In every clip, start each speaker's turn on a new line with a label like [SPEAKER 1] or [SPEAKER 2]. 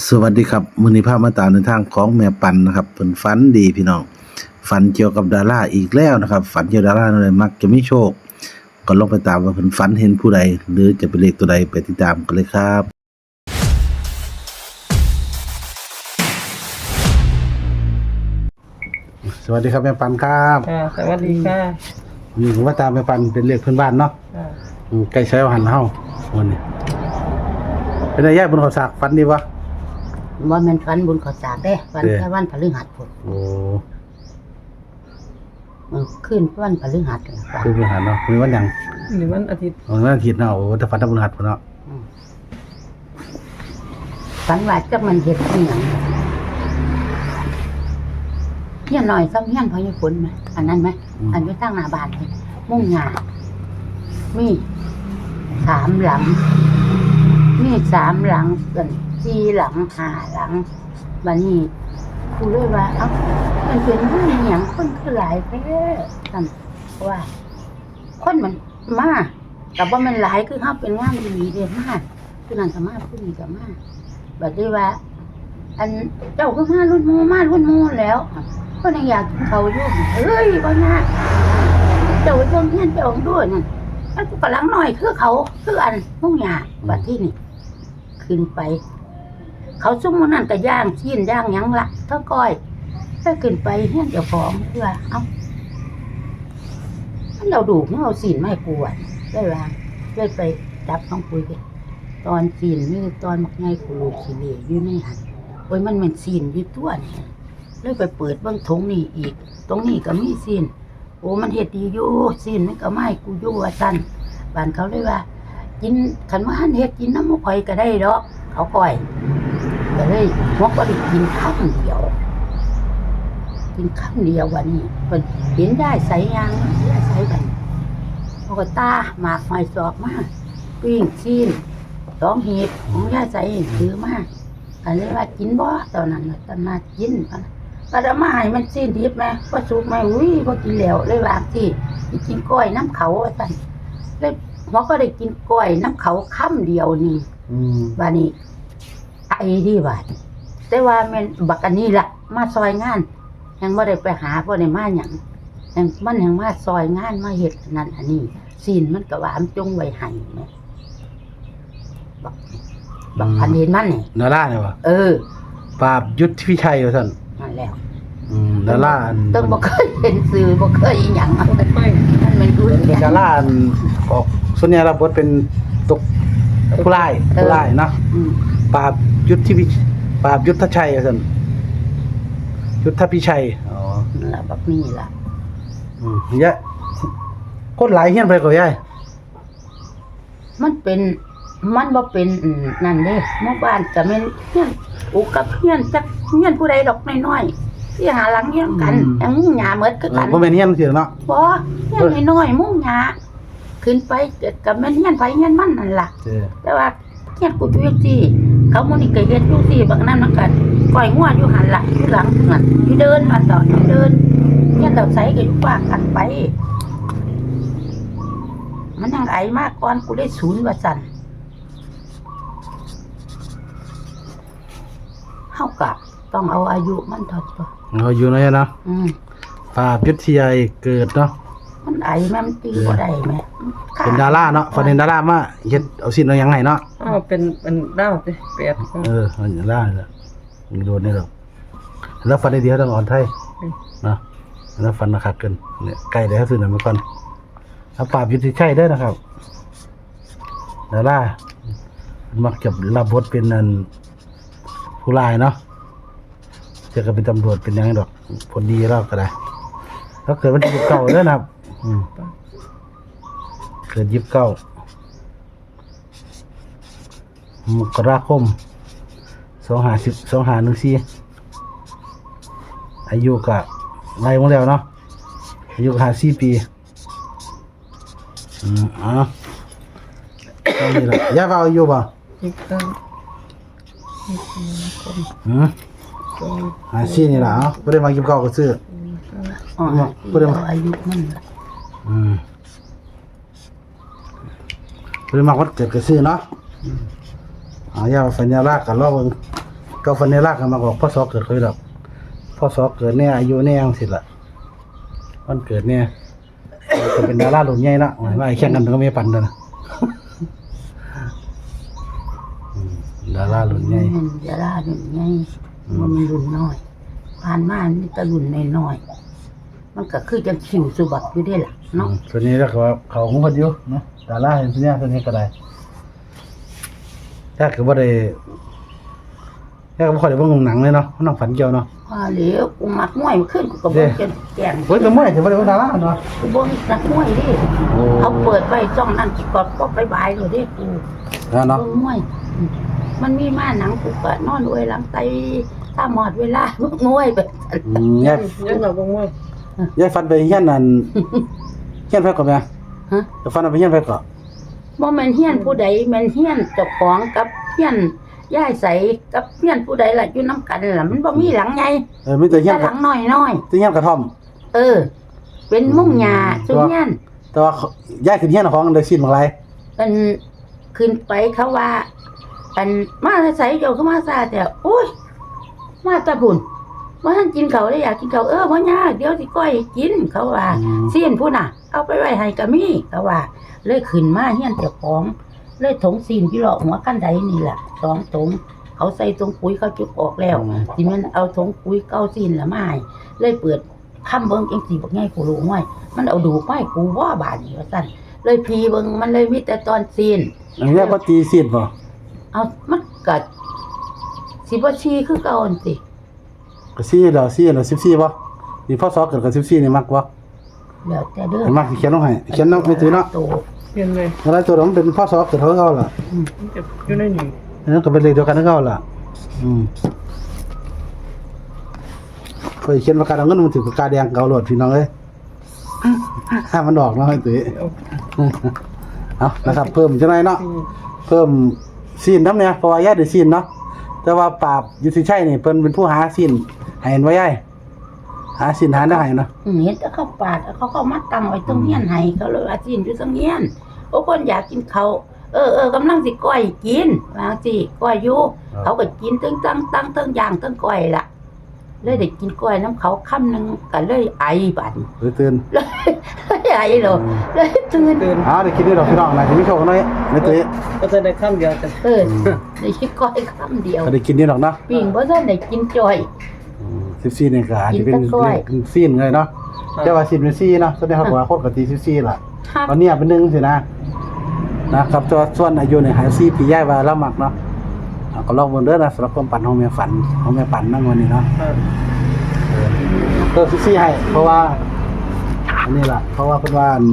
[SPEAKER 1] สวัสดีครับมือนี้ภาพมาตามในทางของแม่ปันนะครับเพิ่นฝันดีพี่น้องฝันเกี่ยวกับดาราอีกแล้วนะครับฝันเกี่ยวกับดาราอะไรมักจะมีโชค ก็ลองไปตามว่าเพิ่นฝันเห็นผู้ใด หรือจะเป็นเลขตัวใดไปติดตามกันเลยครับ สวัสดีครับแม่ปันครับ
[SPEAKER 2] ค่ะสวัสดีค่ะ
[SPEAKER 1] มีผมว่าตามแม่ปันเป็นเลขเพื่อนบ้านเนาะ
[SPEAKER 2] อ่า
[SPEAKER 1] อืมใกล้ใช้หันเฮาวันนี้เป็นไงยายบนเขาสากฝันดีวะ
[SPEAKER 3] ว่าแมันฟันบุญขอสากเด้วัน
[SPEAKER 1] เด้
[SPEAKER 3] แค่วันพฤหัสพุ่น
[SPEAKER 1] โอ้
[SPEAKER 3] มันขึ้นวันพฤหัสเลยฟัน
[SPEAKER 1] คือพื้นหันเนาะมีวันหยัง
[SPEAKER 2] หรือวันอาทิตย์
[SPEAKER 1] วันอาทิตย์เนาะโอ้แต่ฝันตะบุญหัดพุ่นเนาะ
[SPEAKER 3] ฟันว่าจักมันเห็ดอหย่างเฮียนหน่อยซ้ำเฮียนพอญี่ปุ่นไหมอันนั้นไหมอันที่ตั้งหน้าบ้านเลยมุ่งหยามีสามหลังมีสามหลังส่วน สี่หลังห้าหลังบันนี้กูเลยว่าเอ้ามันเป็นเรื่องอหย่างคนคือหลายแท้ท่านว่า คนมันมาแต่ว่ามันหลายคือเขาเป็นงานดีเด่นมากคือนั่นก็มารถผู้นี้ก็มาบัดนี้ว่า อันเจ้าก็มารุ่นโมมารุ่นโมแล้วก็ยังอยากเขาอยู่เอ้ยบ่าเจ้าจงเฮียนเจ้าด้วยนั่นมันกูกำลังหน่อยคือเขาคืออันมุ่งหยาบัดที่นี่ขึ้นไป เขาซุ่มมันนั่นก็ย่างชิ้นย่างหยังละเท่าก้อยถ้าขึ้นไปเฮียนเจ้าของเพื่อเอ้ามันเราดูมันเอาสีนไม่กวดได้ว่าได้ไปจับท้องคุยกันตอนสีนนี่ตอนมักไงกูลูกสีเหลยอยู่ในหันโอ้ยมันเป็นสีนอยู่ตัวนี่เลยไปเปิดเบื้องทงนี่อีก ตรงนี้ก็มีสีนโอ้มันเห็ดดีอยู่สีนมันก็ไม่กูอยู่ว่าสั้นบ้านเขาเลยว่ากินขันว่าหันเห็ดกินน้ำมันข่อยก็ได้ดอกเขาก่อย ก็เลยมกก็ได้กินข้าวเดียว กินข้าวเดียววันนี้เป็นเห็นได้ใส่ยางได้ใส่กันพอกตาหมากหอยสอบมาปิ้งชีนสองเห็ดของย่าใส่ถือมาอันนี้ว่ากินบ่ตอนนั้นน่ะตอนมากินก็ก็จะมาให้มันชีนดิบไหมว่าสุกไหมอุ้ยก็กินแล้วเลยวางที่ไปกินกล้อยน้ำเขาว่าสั่นเลยหมอก็ได้กินกล้อยน้ำเขาค่ำเดียวนี่
[SPEAKER 1] อืม
[SPEAKER 3] บานี้ไอ้ดีบาดแต่ว่าแมันบักอันนี้ละมาซอยงานยังไม่ได้ไปหาบ่ได้มาหยังยังมันยังมาซอยงานมาเฮ็ดอันนั่นอันนี้ซีนมันก็ว่ามันจงไว้ให้แหม่บักบักพันเห็นมันนี่
[SPEAKER 1] ดาราเนี่ยวะ
[SPEAKER 3] เออ
[SPEAKER 1] ปราบยุทธพิชัยว่าซั่น
[SPEAKER 3] นั่นแล้ว
[SPEAKER 1] อืมดาราอัน
[SPEAKER 3] ต้องบ่เคยเห็นสื่อบ่เคยอีหยังมัน
[SPEAKER 2] ค่อย
[SPEAKER 3] มันเป็นรุ่น
[SPEAKER 1] เป็น
[SPEAKER 3] เนี่ย
[SPEAKER 1] ดาราอันออกส่วนใหญ่รับบทเป็นตกผู้ร้ายผู้ร้ายเนาะ
[SPEAKER 3] อืม
[SPEAKER 1] ปราบยุทธพิปราบยุทธชัยว่าซั่นยุทธพิชัยอ๋อ
[SPEAKER 3] นั่นล่ะบักนี่ล่ะ
[SPEAKER 1] อืมยะคนหลายเฮียนไปก็ยาย
[SPEAKER 3] มันเป็นมันบ่เป็นอืมนั่นเด้หมู่บ้านก็แม่นเฮียนอุกกับเฮียนจักเฮียนผู้ใดดอกน้อยๆที่หาหลังเฮียนกันยังมุงหญ้าหมดคือ
[SPEAKER 1] เอ
[SPEAKER 3] กั
[SPEAKER 1] อนบ่แม่นเฮียนจังซี่เนาะ
[SPEAKER 3] บ่เฮียนน้อยๆมุงหญ้าขึ้นไปก็แม่นเฮียนไผเฮียนมันนั่นล่ะ
[SPEAKER 1] เออ
[SPEAKER 3] แต่ว่าเฮียนกูอยู่ที่ เขามื้อนี้ก็เฮ็ดอยู่ที่บางนั้นมันก็ก้อยงัวอยู่หั่นล่ะอยู่หลังนั่นอยู่เดินมาต่ออยู่เดินเฮียนดอกไสก็อยู่ว่ากันไป มันยังไอมากก่อนกูได้ศูนย์ว่าซั่นเท่ากับต้องเอาอายุมันถอดตัว
[SPEAKER 1] เราอยู่เนาะเนาะ
[SPEAKER 3] อืม
[SPEAKER 1] ปราบยุทธพิชัยเกิดเนาะ
[SPEAKER 3] มันไอแม่มันตีบ่ได้แม่
[SPEAKER 1] เป็นดาราเนาะฝันเห็นดารามาเฮ็ดเอาสินเอาหยังให้เนาะ
[SPEAKER 2] อ้าวเป็นเป็นดาวสิแปด
[SPEAKER 1] เออเอาดาราเนี่ยโดนนี่หรอกแล้วฝันได้เดียวต้องอ่อนไทยเนาะแล้วฝันนะครับเกินเนี่ยใกล้แล้วซื้อหน่อยมาก่อนเอาปราบยุทธพิชัยเด้อนะครับดารามักจะรับบทเป็นนั่นผู้ร้ายเนาะจะก็เป็นตำรวจเป็นหยังไงดอกผลดีแล้วก็ได้แล้วเกิดวันที่ยี่สิบเก้าเด้อนะครับ อืมเกิดยี่สิบเก้ามกราคมสองหาสิบสองหาหนึ่งสี่อายุกะไล่มาแล้วเนาะอายุหาสี่ปีอืมอะตอนนี้ละยายว่าอายุป่ะ
[SPEAKER 2] อีกตั้ง
[SPEAKER 1] อืมหาสี่นี่ละเอ้าไม่ได้มายี่สิบเก้าก็ซื้อ
[SPEAKER 3] อ๋อ
[SPEAKER 1] พูดได้ไหม
[SPEAKER 3] เอาอายุมันล่ะ
[SPEAKER 1] อืมเรื่องมากวัดเกิดกระซื้อเนาะอ่ายาสัญญาลากกันรอบเบิ่งก็ฟันในรากกันมาบอกพ่อซอเกิดเขาอยู่ดอกพ่อซอเกิดเนี่ยอายุเนี่ยจังสิล่ะวันเกิดเนี่ยก็เป็นดาราหลุนใหญ่ละหมายว่าไอ้แข่งกันก็ไม่ปันเลยนะอืมดาราหลุนใหญ่
[SPEAKER 3] มันจะรารุ่นใหญ่มันมีรุ่นน้อยผ่านมามีแต่รุ่นน้อยๆ มันก็คือจังคิวสุบัติอยู่ได้ล่ะ
[SPEAKER 1] อื
[SPEAKER 3] เนาะ
[SPEAKER 1] มส่วนนี้ก็ว่าเขาของคนอยู่เนาะดาราเห็นส่วนนี้ส่วนนี้ก็ได้ถ้าเกิดว่าได้ถ้าก็บ่ค่อยได้เบิ่งหนังเลยเนาะน้องฝันเกี่ยวเนาะ
[SPEAKER 3] พอเหลียวกูมักมวยมันขึ้นกูก็บ่จะแก่ง
[SPEAKER 1] เฮ้ยแต่ไม่ถือว่าได้เบิ่งดาราเนาะ
[SPEAKER 3] กูบ่มีนักมวยดิ
[SPEAKER 1] โอ้
[SPEAKER 3] เขาเปิดไว้จ้องนั่นก็ก็ไปบายเลยดิกู
[SPEAKER 1] แล้วเนาะ
[SPEAKER 3] เบิ่งมวยอืมมันมีมาหนังกูก็นอนอวยหลังไตถ้าหมอดเวลามวยไป
[SPEAKER 1] อืมยาย
[SPEAKER 2] ยังเราบ่ง่วง
[SPEAKER 1] ยายฟันไปเฮียนนั่นเฮียนไปก่อนแม่
[SPEAKER 3] ฮะ
[SPEAKER 1] จะฟันเอาไปเฮียนไปก่อน
[SPEAKER 3] บ่แม่นเฮียนผู้ใดแม่นเฮียนเจ้าของกับเฮียนย่ายใสกับเฮียนผู้ใดล่ะอยู่นํกันล่ะมันบ่มีหลังใหญ่
[SPEAKER 1] เออมีแต่เฮีย
[SPEAKER 3] แต่
[SPEAKER 1] น
[SPEAKER 3] หลังน้อย
[SPEAKER 1] แต่เฮียนกระท่อม
[SPEAKER 3] ๆเออ เป็นมุ้งหญ้าซุเฮียน
[SPEAKER 1] แต่ว่าเขายายขึ้นเฮียนของได้สิ้นบางไร
[SPEAKER 3] อันขึ้นไปเขาว่าอันมาใส่เจ้าก็มาซาแต่โอ้ยมาแตะบุญ ว่าท่านกินเขาวได้อยากกินเขาวเออพ่อยากเดี๋ยวสิก้อยให้กินเขาว่า
[SPEAKER 1] อืม
[SPEAKER 3] เสียนพูดน่ะ เอาไปไว้ให้กะมี่เขาว่า เลยขึ้นมาเฮียนเจ้าของเลยถงซีนพี่หลอกหัวกันไดนี่แหละสองถงเขาใส่ถงปุ๋ยเขาจุกออกแล้วทีมันเอาถงปุ๋ยเก้าซีนละไม้เลยเปิดค้ำเบิ้งเองสีบอกง่ายกูรู้ง่ายมันเอาดูไม้กูว่าบานนี่ว่าสั่นเลยพีเบิ้งมันเลยมีแต่ตอนซีน
[SPEAKER 1] อันนี้ก็ตีสิ้นบ่
[SPEAKER 3] เอามันกัดสิบ่ชีคือเก่าอันสิ
[SPEAKER 1] ก็ซี่แล้วซี่แล้ว14บ่นี่พ่อซอเกิดกับ14นี่มักบ่
[SPEAKER 3] แล้วแต่เด้อ
[SPEAKER 1] เห็นมักเขียนลงให้เขียนลงไม่ถือเนาะ
[SPEAKER 3] โต
[SPEAKER 2] เห็นเลย
[SPEAKER 1] อะไรตัวนั้นเป็นพ่อซอเกิดเท่าเขาล่ะ
[SPEAKER 2] มันจะอยู่ในนี่
[SPEAKER 1] อันนั้นก็เป็นเลขเดียวกันเท่าเขาล่ะ อืมเคยเขียนประกาศเอาเงินมันถือปากกาแดงเกาโหลดพี่น้องเอ้ยห้ามมันดอกเนาะไอ้ตุ้ย
[SPEAKER 2] เอา
[SPEAKER 1] เอานะครับ เพิ่มจังไรเนาะ
[SPEAKER 2] สี่
[SPEAKER 1] เพิ่มซีนน้ำเนี่ยเพราะว่าย่าได้ซีนเนาะแต่ว่าปราบยุทธิชัยนี่เพิ่นเป็นผู้หาซีน ให้เห็นไว้ย่ายหาซีนหาได้เนาะ
[SPEAKER 3] อืมเห็นแต่เขาปาดเขาก็มาตั้งไว้ตรงเฮียนให้เขาเลยว่าจีนอยู่ตรงเฮียนโอ้คนอยากกินเขาวเออเออกำลังสิก้อยกินว่าสิก้อยอยู่เขาก็กินตั้งตั้งตั้งตั้งย่างตั้งก้อยล่ะ เลยได้กินก้อยน้ำเขาคำหนึงก็เลยไอบัด
[SPEAKER 1] หรือตื่น
[SPEAKER 3] เลยไอเลยเลยตื่น
[SPEAKER 2] ตื่น
[SPEAKER 1] อ๋อได้คิดได้ดอกพี่น้องนะที่มีโชคกันหน่อยไม่ตุ้ย
[SPEAKER 2] ก็จะได้ข้ามเดียวกัน
[SPEAKER 3] เออได้กินก้อยคำเดียว
[SPEAKER 1] ก็ได้กินนี่ดอกเนาะ
[SPEAKER 3] ปิ่งบ่ทันได้กินจ่อย
[SPEAKER 1] สิบสี่นี่ก็อาจจะเป็น
[SPEAKER 3] กินแต่กล้วย
[SPEAKER 1] ซีนเลยเนาะแต่ว่าซีนเป็นซีเนาะแสดงว่าโคตรกับตีสิบสี่ล่ะ
[SPEAKER 3] ฮัก
[SPEAKER 1] ตอนเนี้ยเป็นหนึ่งสินะนะครับตัวส่วนอายุเนี่ยหาซีปีย่ายว่าละหมักเนาะอ่าก็ลองเบิ่งเด้อนะสำหรับความปั่นของแม่ฝันของแม่ปั่นนั่งวันนี้เนาะ
[SPEAKER 2] ครับ
[SPEAKER 1] เออซี่ให้เพราะว่า อันนี้ล่ะ เพราะว่าเพิ่นว่าอัน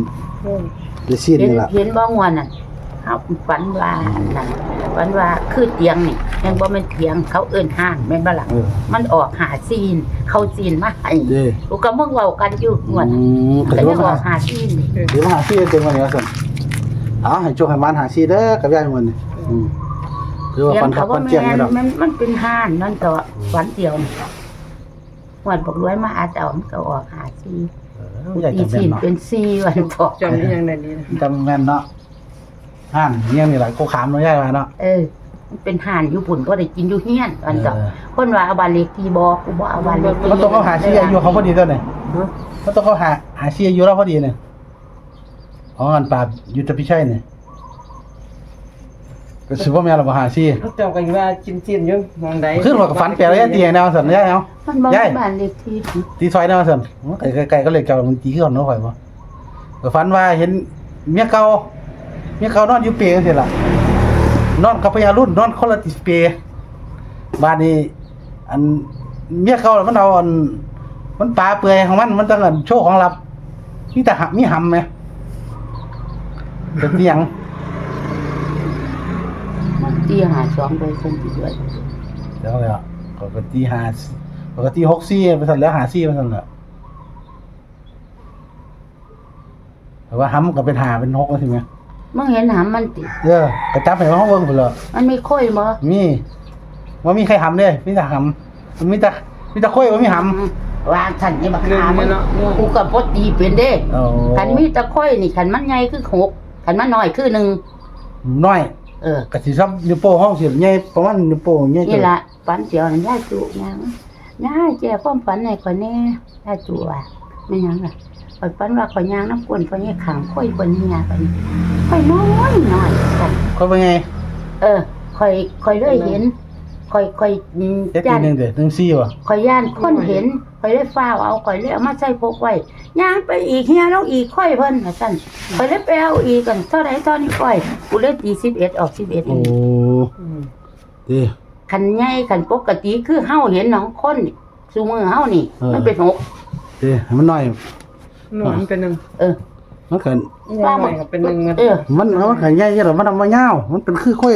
[SPEAKER 2] โอ้ย
[SPEAKER 1] ได้ซีน
[SPEAKER 3] เห็น
[SPEAKER 1] นี่ล่ะ
[SPEAKER 3] เห็นบ่งวนน่ะเขาฝันว่านั่น ฝันว่าคือเตียงนี่ยังบ่แม่นเตียงเขาเอิ้นห้างแม่นบ่ล่ะ
[SPEAKER 1] เออ
[SPEAKER 3] มันออกหาซีน เขาซีนมาให้
[SPEAKER 1] เด้
[SPEAKER 3] ลูกก็มึงเว้ากันอยู่งวด
[SPEAKER 1] อื
[SPEAKER 3] น่ะ
[SPEAKER 1] มก็
[SPEAKER 3] แต่
[SPEAKER 1] ถือ
[SPEAKER 3] ยังอ
[SPEAKER 1] ว่า
[SPEAKER 3] อกหาซีนนี่
[SPEAKER 1] ถือว่าหาซีเต็มวันนี้ว่าซั่นอ๋อให้โชคให้มานหาซีเด้อกับยายมื้อนี้อืมถือว่า
[SPEAKER 3] เตีย
[SPEAKER 1] ฝั
[SPEAKER 3] ง
[SPEAKER 1] นขั
[SPEAKER 3] เขา
[SPEAKER 1] บ
[SPEAKER 3] ว่า
[SPEAKER 1] ฝันเจียง
[SPEAKER 3] แม่
[SPEAKER 1] นี่
[SPEAKER 3] น
[SPEAKER 1] ดอก
[SPEAKER 3] มันมันเป็นห้านนั่นก็ฝันเดียวนี่งวดบอกรวยมาอาจจะเอามันก็ออกหาซี
[SPEAKER 1] ใหญ่
[SPEAKER 3] ตี
[SPEAKER 1] จำแม่
[SPEAKER 3] ซี
[SPEAKER 1] น
[SPEAKER 3] น
[SPEAKER 1] เนาะ
[SPEAKER 3] เป็นซีวันบอก
[SPEAKER 2] จำได้ยังไงดีนะ
[SPEAKER 1] จำแม่นเนาะ ห่านเงี้ยนี่แหละกูขามเนาะยายว่าเนาะ
[SPEAKER 3] เออมันเป็นห่านอยู่ปุ่นบ่ได้กินอยู่เฮียนวันก็
[SPEAKER 1] เออ
[SPEAKER 3] คนว่าเอาบานเล็กที่บอกกูบ่เอาบานเล็กที่
[SPEAKER 1] มันต้องเขาหาซีอายุเขาพอดีตัวไหน
[SPEAKER 2] ฮะ
[SPEAKER 1] มันต้องเขาหาหาซีอายุเราพอดีเนี่ยของอันปราบยุทธพิชัยเนี่ยก็สิว่าแม่เราบ่หาซี
[SPEAKER 2] เขาเจ้ากันว่ากินจีนอยู่มองใด
[SPEAKER 1] ขึ้นว่ากับฝันแปลแล้วยันตีให้แนวสันยายเอา
[SPEAKER 3] มันบ่
[SPEAKER 1] ยาย
[SPEAKER 3] มีบ้านเล็กที่
[SPEAKER 1] ตีซอยแนวสันไก่ไก่ก็เลยเก่ามันตีขึ้นก่อนเนาะข่อยบ่ก็ฝันว่าเห็นเมียเก่าเมียเก่านอนอยู่เปรย์จังซี่ล่ะนอนกับพญารุ่นนอนคนละติเปรย์บ้านนี้ อันเมียเก่าน่ะมันเอาอันมันปลาเปื่อยของมันมันต้องอันโชว์ของลับมีแต่หำมีหำไหมเป็นเตียง
[SPEAKER 3] มันตีหาสองโดยคงสิด้วย
[SPEAKER 1] เดี๋ยวเลยอะปกติหาปกติหกซี่ไปสั่นแล้วหาซี่ไปสั่นแหละแต่ว่าหำก็เป็นหาเป็นหกแล้วใช่ไหม
[SPEAKER 3] มึงเห็นหามมันติ
[SPEAKER 1] เออกระจับให้ห้องเบิ่งไปเลย
[SPEAKER 3] มันมีค่อยบ่
[SPEAKER 1] มีว่ามีใครหำเนี่ยมีแต่หำมันมีแต่มีแต่ค่อยว่ามีห
[SPEAKER 3] วางฉันนี่บัก
[SPEAKER 2] เรื่อง
[SPEAKER 3] หามึ
[SPEAKER 2] นี้
[SPEAKER 3] ง
[SPEAKER 2] เนาะง่วง
[SPEAKER 3] กูก็บ่ตีเป็นเด้ำ
[SPEAKER 1] โอ้
[SPEAKER 3] คันมีแตะค่อยนี่คันมันใหญ่คือหกคันมันน้อยคือหนึ่ง
[SPEAKER 1] น้อย
[SPEAKER 3] เออ
[SPEAKER 1] กะสิซ้ำนิ้วโป้งห้องสิใหญ่ประมาณนิ้วโป้งใหญ่
[SPEAKER 3] นี่ละฝันเสียวนั่นยายจุยังยายแจความฝันให้ข่อยแน่ยายจุว่าไม่หยังล่ะ ข่อยฝันว่าข่อยย่างน้ำกวนข่อยให้ขังข่อยบนนี่ยไปข่อยน้อยน้อยกัน
[SPEAKER 1] เขาเป็นไง
[SPEAKER 3] เออข่อยข่อยเลยเห็นข่อยข่อยอืม
[SPEAKER 1] เจ็ดปี
[SPEAKER 3] ย่าน
[SPEAKER 1] หนึ่งเด้อหนึ่งสี่วะ
[SPEAKER 3] ข่อยย่านคนเห็นข่อยเลยฟ้าวเอาข่อยเลยเอามาใส่พกไว้ย่างไปอีกเฮียน้องอีกข่อยเพิ่นว่าซั่นข่อยเลยไปเอาอีกกันเท่าไหร่เท่านี้ข่อยกูเลยตี11ออก11
[SPEAKER 1] โอ้
[SPEAKER 2] อืม
[SPEAKER 1] ดี
[SPEAKER 3] คันใหญ่คันปกติคือเฮาเห็นน้องคนซูมือเฮานี่ มันเป็นหก
[SPEAKER 1] ดีให้มันน้อย
[SPEAKER 2] หนอนเป็นหนึ่ง
[SPEAKER 3] เออ
[SPEAKER 1] มันเกิน
[SPEAKER 2] ว่าใหม่ก็เป็นหนึ่งมัน
[SPEAKER 3] เออ
[SPEAKER 1] มันมันขันใหญ่ๆหรอมันทำมายาวมันเป็นคือค่อย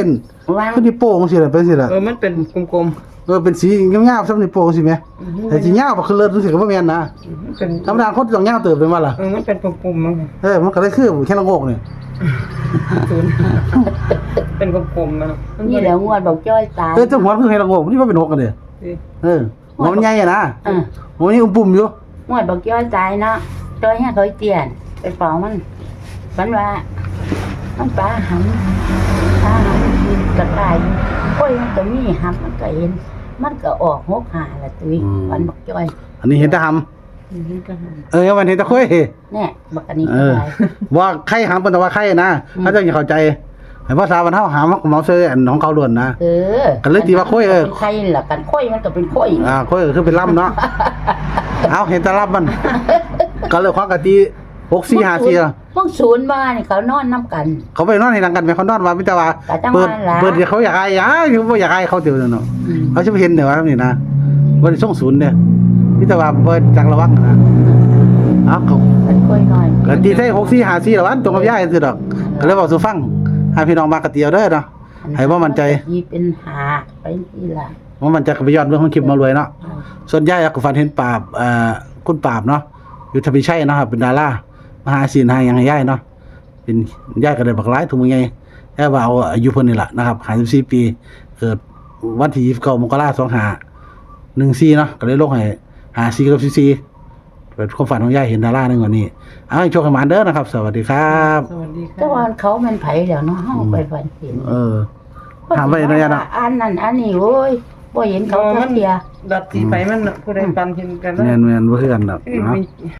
[SPEAKER 3] วาง
[SPEAKER 1] คือนิ้วโป้งสิล่ะเป็นสิล่ะ
[SPEAKER 2] เออมันเป็นกลม
[SPEAKER 1] เออเป็นสียาวๆซ้ำนิ้วโป้งสิแม่
[SPEAKER 2] ๆอืม
[SPEAKER 1] แต่สิยาวบ่คือเลิศรู้สึกว่าแม่นนะ
[SPEAKER 2] มันเป็น
[SPEAKER 1] ธรรมดาคนต้องยาวเติบเป็นว่าล่ะ
[SPEAKER 2] เออมันเป็นกลมๆมั้ง
[SPEAKER 1] เออมันก็เลยคือแค่ละโงกนี่
[SPEAKER 2] ศูนย์เป็นกลมๆมัน
[SPEAKER 3] นี่แหละงวดบอกจ้อยตาย
[SPEAKER 1] เออเจ้าหัวคือแค่ละโงกนี่ว่าเป็นหกกันเด้อ
[SPEAKER 2] สิ
[SPEAKER 1] เออหัวมันใหญ่อะนะ
[SPEAKER 3] เออ
[SPEAKER 1] หัวนี่อุ้มปุ่มอยู่
[SPEAKER 3] งวดบอกจ้อยตายเนาะ จ้อยให้เขาเตียนไปเฝ้ามันมันว่ามันปลาหันปลาหันกินกระต่ายโอ้ยมันก็มีหับมันก็เห็น มันก็ออกหกหาละตุ้ยวันบอกจ้อย
[SPEAKER 1] อันนี้เห็นแตะห
[SPEAKER 2] อืมก็หันำ
[SPEAKER 1] เออมันเห็นแตะค่อย
[SPEAKER 3] เนี่ยบักอันนี้
[SPEAKER 1] เอ
[SPEAKER 3] ก็
[SPEAKER 1] อ
[SPEAKER 3] ได้
[SPEAKER 1] ว่าไข่หำเป็นแต่ว่าไข่นะถ้าเจ้าอย่าเข้าใจไอ้ภาษาบรรเทาหำของหมอเซอร์อันของเขาล้วนนะ
[SPEAKER 3] เออ
[SPEAKER 1] ก็เลยตีว่าค่อยเออ
[SPEAKER 3] เป็นใครล่ะกันค่อยมันก็เป็นค่อย
[SPEAKER 1] อ่าค่อยก็คือเป็นล่ำเนาะเอาเห็นแต่ล่ำมัน ก็เลยคว้ากะตีหกสี่ห้าสี่อะ
[SPEAKER 3] พวกศูนย์บ้านนี่เขานอนน้ำกัน
[SPEAKER 1] เขาไปนอนให้หลังกันไหมเขานอนว่าพิจารณา
[SPEAKER 3] ก็จัง
[SPEAKER 1] เปิด
[SPEAKER 3] ว่าล่ะ
[SPEAKER 1] เปิดเดี๋ยวเขาอยากอายอ้าวเขาอยากอายเขาเดี๋ยวเนาะ
[SPEAKER 3] อืม
[SPEAKER 1] เขาจะไปเห็นเดี๋ยวว่านี่นะวันส่งศูนย์เนี่ยพิจารณาเปิดจังระวังนะเอาเขา
[SPEAKER 3] มันค่อยน้อย
[SPEAKER 1] ก็ตีใส่หกสี่ห้าสี่แล้ววันตรงกับย่ายสิดอกก็เลยบอกสู่ฟังให้พี่น้องมากระเตียวเด้อเนาะให้ว่ามั่นใจ
[SPEAKER 3] ยีเป็นหาไปที่ละ
[SPEAKER 1] ว่ามันจะกระไปยอดเรื่องของคลิปมารวยเนาะ ส่วนใหญ่ก็ฝันเห็นปราบเอ่อคุณปราบเนาะอ ยู่ทพิชัยเนาะครับ เป็นดารามหาศีลหาหยังให้ย่ายเนาะเป็นย่ายก็ได้บักหลายถุงมือไงแค่ว่าเอาอายุเพิ่นนี่ล่ะนะครับ54ปี เกิดวันที่29มกราคม2514เนาะก็เลยลงให้54กับ44เป็นความฝันของย่ายเห็นดาราในวันนี้เอาให้โชคให้หมานเด้อนะครับ สวัสดีครับ
[SPEAKER 2] สวัสดีค่ะ
[SPEAKER 3] แต่ว่าเขามันไผแล้วเนาะเฮาไปฝันเห็น
[SPEAKER 1] เออ ถามไปหน่อยอะเนาะ
[SPEAKER 3] อันนั้นอันนี้โอ้ยบ่เห็นเขา
[SPEAKER 2] อ๋อมั
[SPEAKER 3] จั
[SPEAKER 2] น
[SPEAKER 3] กเดีย
[SPEAKER 2] ดัดสีไปมันน่ะผู้ใดปันเห็นกัน
[SPEAKER 1] แม่นๆบ่คือกันดอก
[SPEAKER 2] เอ้ย
[SPEAKER 1] เนาะ
[SPEAKER 2] มี